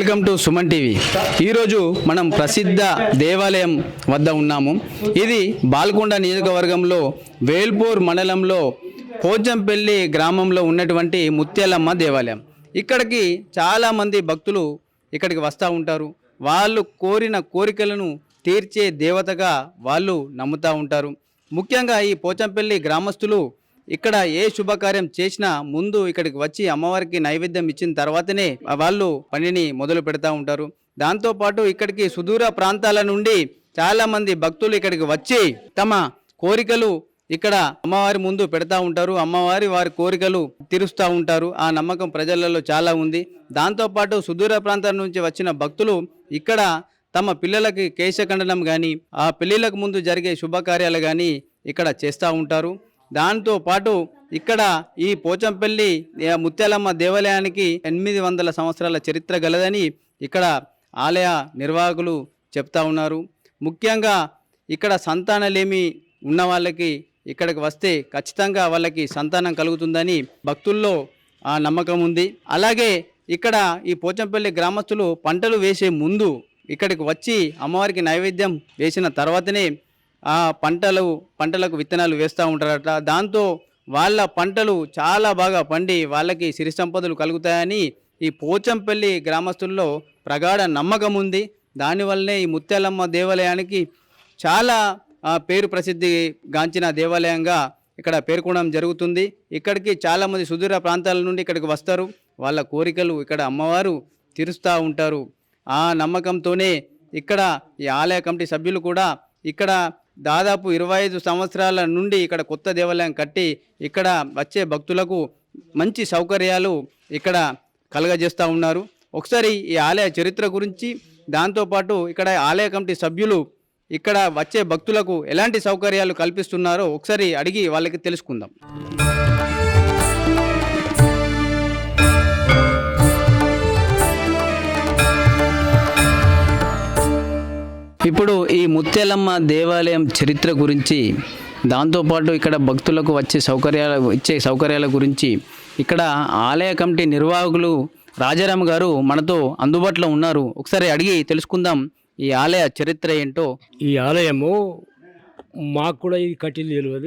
Welcome to Suman TV. ఈరోజు మనం ప్రసిద్ధ దేవాలయం వద్ద ఉన్నాము. ఇది బాల్కొండ నియోజకవర్గంలో వేల్పూర్ మండలంలో పోచంపల్లి గ్రామంలో ఉన్నటువంటి ముత్యాలమ్మ దేవాలయం. ఇక్కడికి చాలామంది భక్తులు ఇక్కడికి వస్తూ ఉంటారు. వాళ్ళు కోరిన కోరికలను తీర్చే దేవతగా వాళ్ళు నమ్ముతూ ఉంటారు. ముఖ్యంగా ఈ పోచంపల్లి గ్రామస్తులు ఇక్కడ ఏ శుభకార్యం చేసినా ముందు ఇక్కడికి వచ్చి అమ్మవారికి నైవేద్యం ఇచ్చిన తర్వాతనే వాళ్ళు పనిని మొదలు పెడతా ఉంటారు. దాంతోపాటు ఇక్కడికి సుదూర ప్రాంతాల నుండి చాలామంది భక్తులు ఇక్కడికి వచ్చి తమ కోరికలు ఇక్కడ అమ్మవారి ముందు పెడతా ఉంటారు. అమ్మవారి వారి కోరికలు తీరుస్తూ ఉంటారు. ఆ నమ్మకం ప్రజలలో చాలా ఉంది. దాంతోపాటు సుదూర ప్రాంతాల నుంచి వచ్చిన భక్తులు ఇక్కడ తమ పిల్లలకి కేశఖండనం కానీ ఆ పెళ్ళిళ్ళకు ముందు జరిగే శుభకార్యాలు కానీ ఇక్కడ చేస్తూ ఉంటారు. దాంతో పాటు ఇక్కడ ఈ పోచంపల్లి ముత్యాలమ్మ దేవాలయానికి ఎనిమిది వందల సంవత్సరాల చరిత్ర గలదని ఇక్కడ ఆలయ నిర్వాహకులు చెప్తా ఉన్నారు. ముఖ్యంగా ఇక్కడ సంతానలేమి ఉన్న వాళ్ళకి ఇక్కడికి వస్తే ఖచ్చితంగా వాళ్ళకి సంతానం కలుగుతుందని భక్తుల్లో ఆ నమ్మకం ఉంది. అలాగే ఇక్కడ ఈ పోచంపల్లి గ్రామస్తులు పంటలు వేసే ముందు ఇక్కడికి వచ్చి అమ్మవారికి నైవేద్యం వేసిన తర్వాతనే పంటలు పంటలకు విత్తనాలు వేస్తూ ఉంటారట. దాంతో వాళ్ళ పంటలు చాలా బాగా పండి వాళ్ళకి సిరి సంపదలు కలుగుతాయని ఈ పోచంపల్లి గ్రామస్తుల్లో ప్రగాఢ నమ్మకం ఉంది. దానివల్లనే ఈ ముత్యాలమ్మ దేవాలయానికి చాలా పేరు ప్రసిద్ధి గాంచిన దేవాలయంగా ఇక్కడ పేర్కొనడం జరుగుతుంది. ఇక్కడికి చాలామంది సుదూర ప్రాంతాల నుండి ఇక్కడికి వస్తారు. వాళ్ళ కోరికలు ఇక్కడ అమ్మవారు తీరుస్తూ ఉంటారు. ఆ నమ్మకంతోనే ఇక్కడ ఈ ఆలయ కమిటీ సభ్యులు కూడా ఇక్కడ దాదాపు ఇరవై ఐదు సంవత్సరాల నుండి ఇక్కడ కొత్త దేవాలయం కట్టి ఇక్కడ వచ్చే భక్తులకు మంచి సౌకర్యాలు ఇక్కడ కలగజేస్తూ ఉన్నారు. ఒకసారి ఈ ఆలయ చరిత్ర గురించి దాంతోపాటు ఇక్కడ ఆలయ కమిటీ సభ్యులు ఇక్కడ వచ్చే భక్తులకు ఎలాంటి సౌకర్యాలు కల్పిస్తున్నారో ఒకసారి అడిగి వాళ్ళకి తెలుసుకుందాం. ఇప్పుడు ఈ ముత్యాలమ్మ దేవాలయం చరిత్ర గురించి దాంతోపాటు ఇక్కడ భక్తులకు వచ్చే సౌకర్యాల ఇచ్చే సౌకర్యాల గురించి ఇక్కడ ఆలయ కమిటీ నిర్వాహకులు రాజారాం గారు మనతో అందుబాటులో ఉన్నారు. ఒకసారి అడిగి తెలుసుకుందాం ఈ ఆలయ చరిత్ర ఏంటో. ఈ ఆలయము మాకు కూడా ఇది కట్టింది తెలియదు.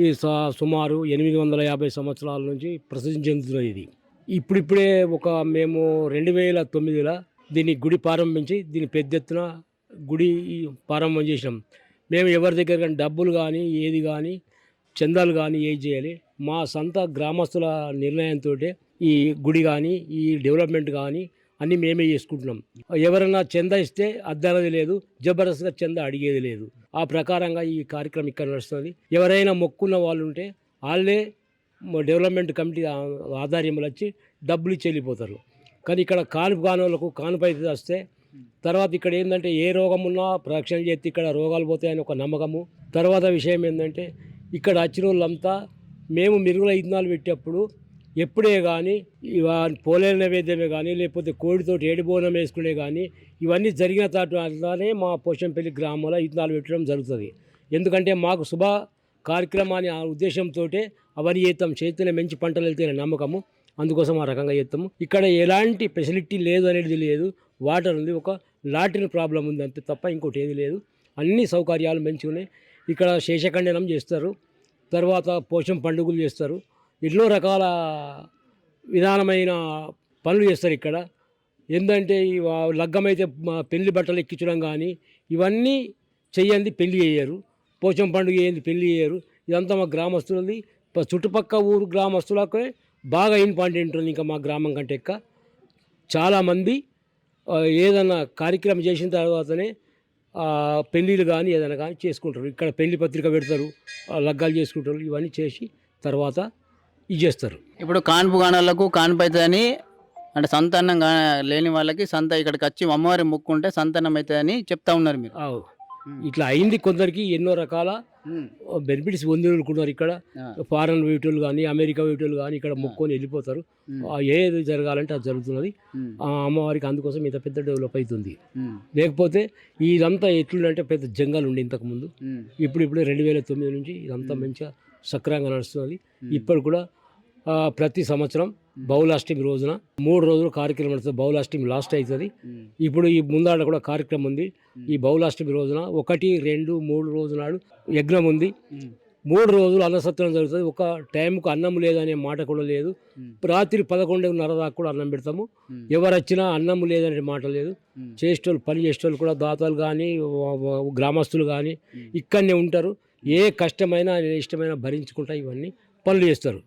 ఈ స- సుమారు ఎనిమిది వందల యాభై సంవత్సరాల నుంచి ప్రసిద్ధి చెందుతున్నది ఇది. ఇప్పుడిప్పుడే ఒక మేము రెండు వేల తొమ్మిదిలో దీన్ని గుడి ప్రారంభించి దీన్ని పెద్ద ఎత్తున గుడి ప్రారంభం చేసినాం. మేము ఎవరి దగ్గర కానీ డబ్బులు కానీ ఏది కానీ చందాలు కానీ ఏది చేయాలి మా సొంత గ్రామస్తుల నిర్ణయంతో ఈ గుడి కానీ ఈ డెవలప్మెంట్ కానీ అన్నీ మేమే చేసుకుంటున్నాం. ఎవరైనా చందా ఇస్తే అద్దనది లేదు జబర్దస్త్గా చందా అడిగేది లేదు. ఆ ప్రకారంగా ఈ కార్యక్రమం ఇక్కడ నడుస్తుంది. ఎవరైనా మొక్కున్న వాళ్ళు ఉంటే వాళ్ళే డెవలప్మెంట్ కమిటీ ఆధ్వర్యంలో వచ్చి డబ్బులు ఇచ్చి వెళ్ళిపోతారు. కానీ ఇక్కడ కానుపు కాని వాళ్ళకు కానుపు అయితే వస్తే తర్వాత ఇక్కడ ఏంటంటే ఏ రోగం ఉన్నా ప్రదక్షిణ చేస్తే ఇక్కడ రోగాలు పోతాయని ఒక నమ్మకము. తర్వాత విషయం ఏంటంటే ఇక్కడ వచ్చిన వాళ్ళంతా మేము మిరుగుల ఇత్తనాలు పెట్టేప్పుడు ఎప్పుడే కానీ ఇవా నైవేద్యమే కానీ లేకపోతే కోడితోటి ఏడి బోనం వేసుకునే కానీ ఇవన్నీ జరిగిన తర్వాతనే మా పోషంపల్లి గ్రామంలో ఇత్తనాలు పెట్టడం జరుగుతుంది. ఎందుకంటే మాకు శుభ కార్యక్రమాన్ని ఆ ఉద్దేశంతో అవన్నీ చేస్తాం చేతిలో మంచి పంటలు వెళ్తేనే నమ్మకము. అందుకోసం ఆ రకంగా చేస్తాము ఇక్కడ ఎలాంటి ఫెసిలిటీ లేదు అనేది లేదు. వాటర్ ఉంది ఒక లాట్రిన్ ప్రాబ్లం ఉంది అంతే తప్ప ఇంకోటి ఏది లేదు. అన్ని సౌకర్యాలు మంచిగా ఉన్నాయి. ఇక్కడ శేషఖండనం చేస్తారు. తర్వాత పోషం పండుగలు చేస్తారు. ఎన్నో రకాల విధానమైన పనులు చేస్తారు ఇక్కడ. ఏంటంటే లగ్గమైతే మా పెళ్ళి బట్టలు ఎక్కించడం కానీ ఇవన్నీ చెయ్యంది పెళ్ళి చేయరు పోచం పండుగ ఏంది పెళ్ళి చేయరు ఇదంతా మా గ్రామస్తులది. చుట్టుపక్క ఊరు గ్రామస్తులకే బాగా ఇంపార్టెంట్ ఉంది ఇంకా మా గ్రామం కంటే ఎక్క చాలామంది ఆ, ఏదన్నా కార్యక్రమం చేసిన తర్వాతనే పెళ్ళిళ్ళు కానీ ఏదైనా కానీ చేసుకుంటారు. ఇక్కడ పెళ్ళి పత్రిక పెడతారు లగ్గాలు చేసుకుంటారు ఇవన్నీ చేసి తర్వాత ఇది చేస్తారు. ఇప్పుడు కాన్పు గానాలకు కాన్పు అవుతుందని అంటే సంతానం లేని వాళ్ళకి సంత ఇక్కడికి వచ్చి అమ్మవారి మొక్కుంటే సంతానం అవుతుందని చెప్తా ఉన్నారు మీరు. ఇట్లా అయింది కొందరికి ఎన్నో రకాల బెనిఫిట్స్ పొందినట్టుకున్నారు ఇక్కడ. ఫారెన్ వీటులు కానీ అమెరికా వీటులు కానీ ఇక్కడ మొక్కొని వెళ్ళిపోతారు. ఏది జరగాలంటే అది జరుగుతున్నది. ఆ అమ్మవారికి అందుకోసం ఇంత పెద్ద డెవలప్ అవుతుంది. లేకపోతే ఇదంతా ఎట్లుందంటే పెద్ద జంగల్ ఉండే ఇంతకుముందు. ఇప్పుడు ఇప్పుడు రెండు వేల తొమ్మిది నుంచి ఇదంతా మంచిగా సక్రంగా నడుస్తున్నది. ఇప్పుడు కూడా ప్రతి సంవత్సరం బహుళాష్టమి రోజున మూడు రోజులు కార్యక్రమం నడుస్తుంది. బహుళాష్టమి లాస్ట్ అవుతుంది. ఇప్పుడు ఈ ముందాడ కూడా కార్యక్రమం ఉంది. ఈ బహుళాష్టమి రోజున ఒకటి రెండు మూడు రోజు నాడు యజ్ఞం ఉంది. మూడు రోజులు అన్నసత్రం జరుగుతుంది. ఒక టైంకు అన్నం లేదనే మాట కూడా లేదు. రాత్రి పదకొండున్నర దాకా కూడా అన్నం పెడతాము. ఎవరు వచ్చినా అన్నం లేదనే మాట లేదు. చేసేటోళ్ళు పని చేసేటోళ్ళు కూడా దాతలు కానీ గ్రామస్తులు కానీ ఇక్కడనే ఉంటారు. ఏ కష్టమైనా ఇష్టమైనా భరించుకుంటా ఇవన్నీ పనులు చేస్తారు.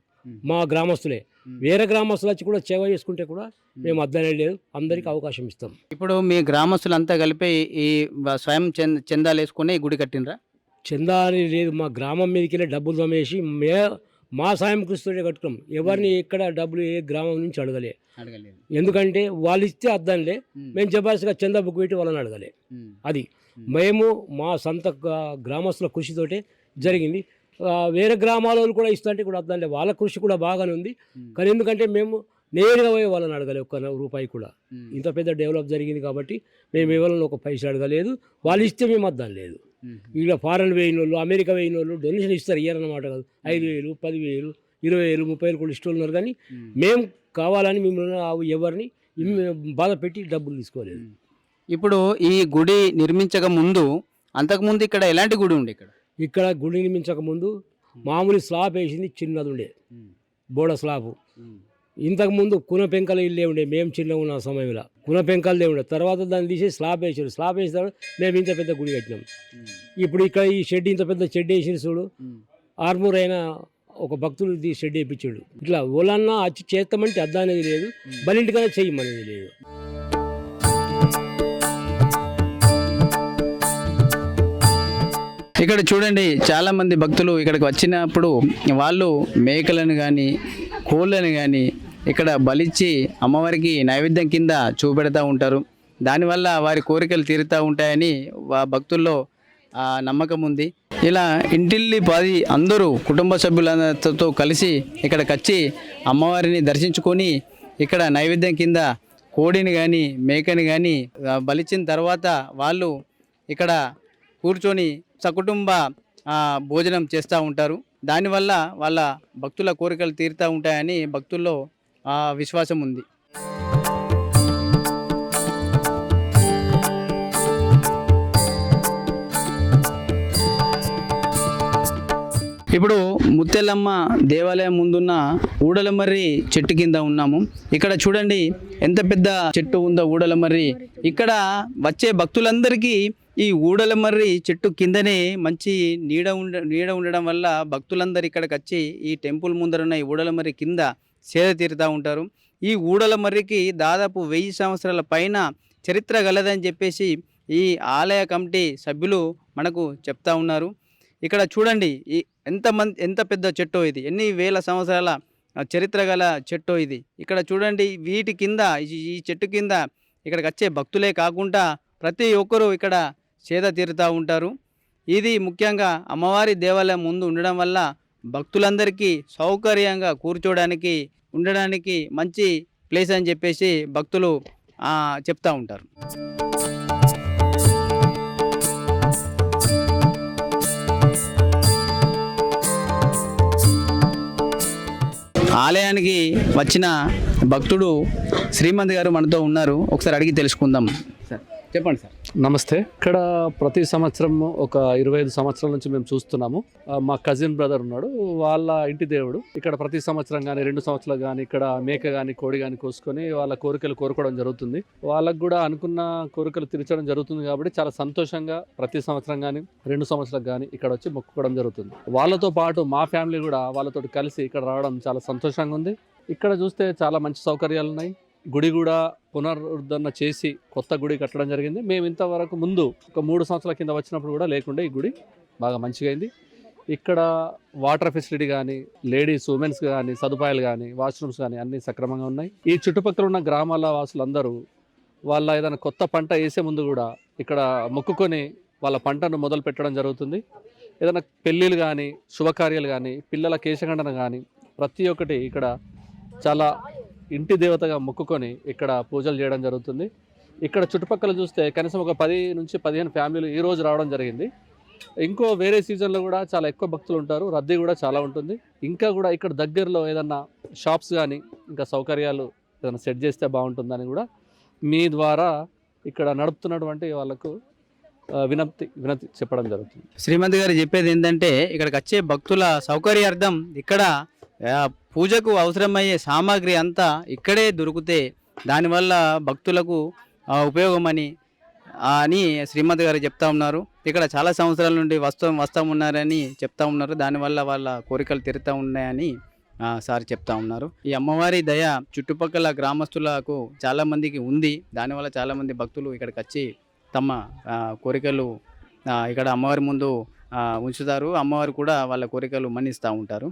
మా గ్రామస్తులే. వేరే గ్రామస్తులు వచ్చి కూడా సేవ చేసుకుంటే కూడా మేము అద్దనే లేదు. అందరికీ అవకాశం ఇస్తాం. ఇప్పుడు మీ గ్రామస్తులంతా కలిపి ఈ స్వయం చంద చందాలు వేసుకుని ఈ గుడి కట్టినరా చందా అని లేదు. మా గ్రామం మీదకి వెళ్ళి డబ్బులు జమేసి మే మా సాయం కృష్ణుడే కట్టుకున్నాం. ఎవరిని ఎక్కడ డబ్బులు ఏ గ్రామం నుంచి అడగలే. అడగలేదు. ఎందుకంటే వాళ్ళు ఇస్తే అద్దానిలే మేము. జబర్దస్త్గా చందా బుక్ పెట్టి వాళ్ళని అడగలే. అది. మేము. మా సొంత గ్రా- గ్రామస్తుల కృషితోటే జరిగింది. వేరే గ్రామాల వాళ్ళు కూడా ఇస్తుంటే కూడా అర్థం వాళ్ళ కృషి కూడా బాగానే ఉంది. కానీ ఎందుకంటే మేము నేరుగా పోయి వాళ్ళని అడగలే ఒక్క రూపాయి కూడా. ఇంత పెద్ద డెవలప్ జరిగింది కాబట్టి మేము ఎవరిని ఒక పైసా అడగలేదు. వాళ్ళు ఇస్తే మేము అర్థం లేదు. ఇక్కడ ఫారెన్ వేయిన వాళ్ళు అమెరికా వేయిన వాళ్ళు డొనేషన్ ఇస్తారు ఇయ్యారన్నమాట కాదు. ఐదు వేలు పదివేలు ఇరవై వేలు ముప్పై వేలు కూడా ఇష్టం ఉన్నారు కానీ మేము. కావాలని మిమ్మల్ని ఎవరిని బాధ పెట్టి డబ్బులు తీసుకోలేదు. ఇప్పుడు ఈ గుడి నిర్మించక ముందు అంతకుముందు ఇక్కడ ఎలాంటి గుడి ఉండే ఇక్కడ? ఇక్కడ గుడి నిర్మించక ముందు మామూలు స్లాబ్ వేసింది చిన్నది ఉండే బోడ స్లాబ్. ఇంతకుముందు కున పెంకల ఇల్లే ఉండే మేము చిన్న ఉన్న సమయంలో. కున పెంకలదే ఉండే. తర్వాత దాన్ని తీసి స్లాబ్ వేసారు. స్లాబ్ వేసిన మేము ఇంత పెద్ద గుడి కట్టినాం. ఇప్పుడు ఇక్కడ ఈ షెడ్ ఇంత పెద్ద షెడ్ వేసిన చూడు. ఆర్మూర్ అయిన ఒక భక్తులు ఈ షెడ్ వేయించాడు. ఇట్లా ఓలన్నా వచ్చి చేస్తామంటే అద్దా అనేది లేదు బలింటికైనా చెయ్యమనేది లేదు. ఇక్కడ చూడండి చాలా మంది భక్తులు ఇక్కడికి వచ్చినప్పుడు వాళ్ళు మేకలను కానీ కోళ్ళను కానీ ఇక్కడ బలిచ్చి అమ్మవారికి నైవేద్యం కింద చూపెడతా ఉంటారు. దానివల్ల వారి కోరికలు తీరుతూ ఉంటాయని వా భక్తుల్లో ఆ నమ్మకం ఉంది. ఇలా ఇంటిల్లి పది అందరూ కుటుంబ సభ్యులతో కలిసి ఇక్కడికి వచ్చి అమ్మవారిని దర్శించుకొని ఇక్కడ నైవేద్యం కింద కోడిని కానీ మేకని కానీ బలిచిన తర్వాత వాళ్ళు ఇక్కడ కూర్చొని సకుటుంబ భోజనం చేస్తూ ఉంటారు. దానివల్ల వాళ్ళ భక్తుల కోరికలు తీరుతూ ఉంటాయని భక్తుల్లో విశ్వాసం ఉంది. ఇప్పుడు ముత్తెల్లమ్మ దేవాలయం ముందున్న ఊడలమర్రి చెట్టు కింద ఉన్నాము. ఇక్కడ చూడండి ఎంత పెద్ద చెట్టు ఉందో ఊడలమర్రి. ఇక్కడ వచ్చే భక్తులందరికీ ఈ ఊడలమర్రి చెట్టు కిందనే మంచి నీడ ఉండ నీడ ఉండడం వల్ల భక్తులందరూ ఇక్కడికి వచ్చి ఈ టెంపుల్ ముందరున్న ఈ ఊడలమర్రి కింద సేద తీరుతూ ఉంటారు. ఈ ఊడలమర్రికి దాదాపు వెయ్యి సంవత్సరాల పైన చరిత్ర గలదని చెప్పేసి ఈ ఆలయ కమిటీ సభ్యులు మనకు చెప్తా ఉన్నారు. ఇక్కడ చూడండి ఈ ఎంత మంది ఎంత పెద్ద చెట్టు ఇది. ఎన్ని వేల సంవత్సరాల చరిత్ర గల చెట్టు ఇది. ఇక్కడ చూడండి వీటి కింద ఈ చెట్టు కింద ఇక్కడికి వచ్చే భక్తులే కాకుండా ప్రతి ఒక్కరూ ఇక్కడ సేద తీరుతూ ఉంటారు. ఇది ముఖ్యంగా అమ్మవారి దేవాలయం ముందు ఉండడం వల్ల భక్తులందరికీ సౌకర్యంగా కూర్చోడానికి ఉండడానికి మంచి ప్లేస్ అని చెప్పేసి భక్తులు చెప్తూ ఉంటారు. ఆలయానికి వచ్చిన భక్తుడు శ్రీమంత్ గారు మనతో ఉన్నారు. ఒకసారి అడిగి తెలుసుకుందాం. చెప్పండి సార్. నమస్తే. ఇక్కడ ప్రతి సంవత్సరం ఒక ఇరవై ఐదు సంవత్సరాల నుంచి మేము చూస్తున్నాము. మా కజిన్ బ్రదర్ ఉన్నాడు. వాళ్ళ ఇంటి దేవుడు. ఇక్కడ ప్రతి సంవత్సరం కానీ రెండు సంవత్సరాలు కానీ ఇక్కడ మేక కానీ కోడి కానీ కోసుకొని వాళ్ళ కోరికలు కోరుకోవడం జరుగుతుంది. వాళ్ళకు కూడా అనుకున్న కోరికలు తీర్చడం జరుగుతుంది కాబట్టి చాలా సంతోషంగా ప్రతి సంవత్సరం కానీ రెండు సంవత్సరాలకు కానీ ఇక్కడ వచ్చి మొక్కుకోవడం జరుగుతుంది. వాళ్ళతో పాటు మా ఫ్యామిలీ కూడా వాళ్ళతో కలిసి ఇక్కడ రావడం చాలా సంతోషంగా ఉంది. ఇక్కడ చూస్తే చాలా మంచి సౌకర్యాలు ఉన్నాయి. గుడి కూడా పునరుద్ధరణ చేసి కొత్త గుడి కట్టడం జరిగింది. మేము ఇంతవరకు ముందు ఒక మూడు సంవత్సరాల కింద వచ్చినప్పుడు కూడా లేకుండా ఈ గుడి బాగా మంచిగా అయింది. ఇక్కడ వాటర్ ఫెసిలిటీ కానీ లేడీస్ ఉమెన్స్ కానీ సదుపాయాలు కానీ వాష్రూమ్స్ కానీ అన్నీ సక్రమంగా ఉన్నాయి. ఈ చుట్టుపక్కల ఉన్న గ్రామాల వాసులందరూ వాళ్ళ ఏదైనా కొత్త పంట వేసే ముందు కూడా ఇక్కడ మొక్కుకొని వాళ్ళ పంటను మొదలు పెట్టడం జరుగుతుంది. ఏదైనా పెళ్ళిళ్ళు కానీ శుభకార్యాలు కానీ పిల్లల కేశఖండన కానీ ప్రతి ఒక్కటి ఇక్కడ చాలా ఇంటి దేవతగా మొక్కుకొని ఇక్కడ పూజలు చేయడం జరుగుతుంది. ఇక్కడ చుట్టుపక్కల చూస్తే కనీసం ఒక పది నుంచి పదిహేను ఫ్యామిలీలు ఈ రోజు రావడం జరిగింది. ఇంకో వేరే సీజన్లో కూడా చాలా ఎక్కువ భక్తులు ఉంటారు. రద్దీ కూడా చాలా ఉంటుంది. ఇంకా కూడా ఇక్కడ దగ్గరలో ఏదన్నా షాప్స్ కానీ ఇంకా సౌకర్యాలు ఏదైనా సెట్ చేస్తే బాగుంటుందని కూడా మీ ద్వారా ఇక్కడ నడుపుతున్నటువంటి వాళ్ళకు వినప్తి వినతి చెప్పడం జరుగుతుంది. శ్రీమంత్ గారు చెప్పేది ఏంటంటే ఇక్కడికి వచ్చే భక్తుల సౌకర్యార్థం ఇక్కడ పూజకు అవసరమయ్యే సామాగ్రి అంతా ఇక్కడే దొరికితే దానివల్ల భక్తులకు ఉపయోగమని అని శ్రీమతి గారు చెప్తా ఉన్నారు. ఇక్కడ చాలా సంవత్సరాల నుండి వస్తూ వస్తూ ఉన్నారని చెప్తా ఉన్నారు. దానివల్ల వాళ్ళ కోరికలు తీరుతూ ఉన్నాయని సార్ చెప్తా ఉన్నారు. ఈ అమ్మవారి దయ చుట్టుపక్కల గ్రామస్తులకు చాలామందికి ఉంది. దానివల్ల చాలామంది భక్తులు ఇక్కడికి వచ్చి తమ కోరికలు ఇక్కడ అమ్మవారి ముందు ఉంచుతారు. అమ్మవారు కూడా వాళ్ళ కోరికలు మన్నిస్తూ ఉంటారు.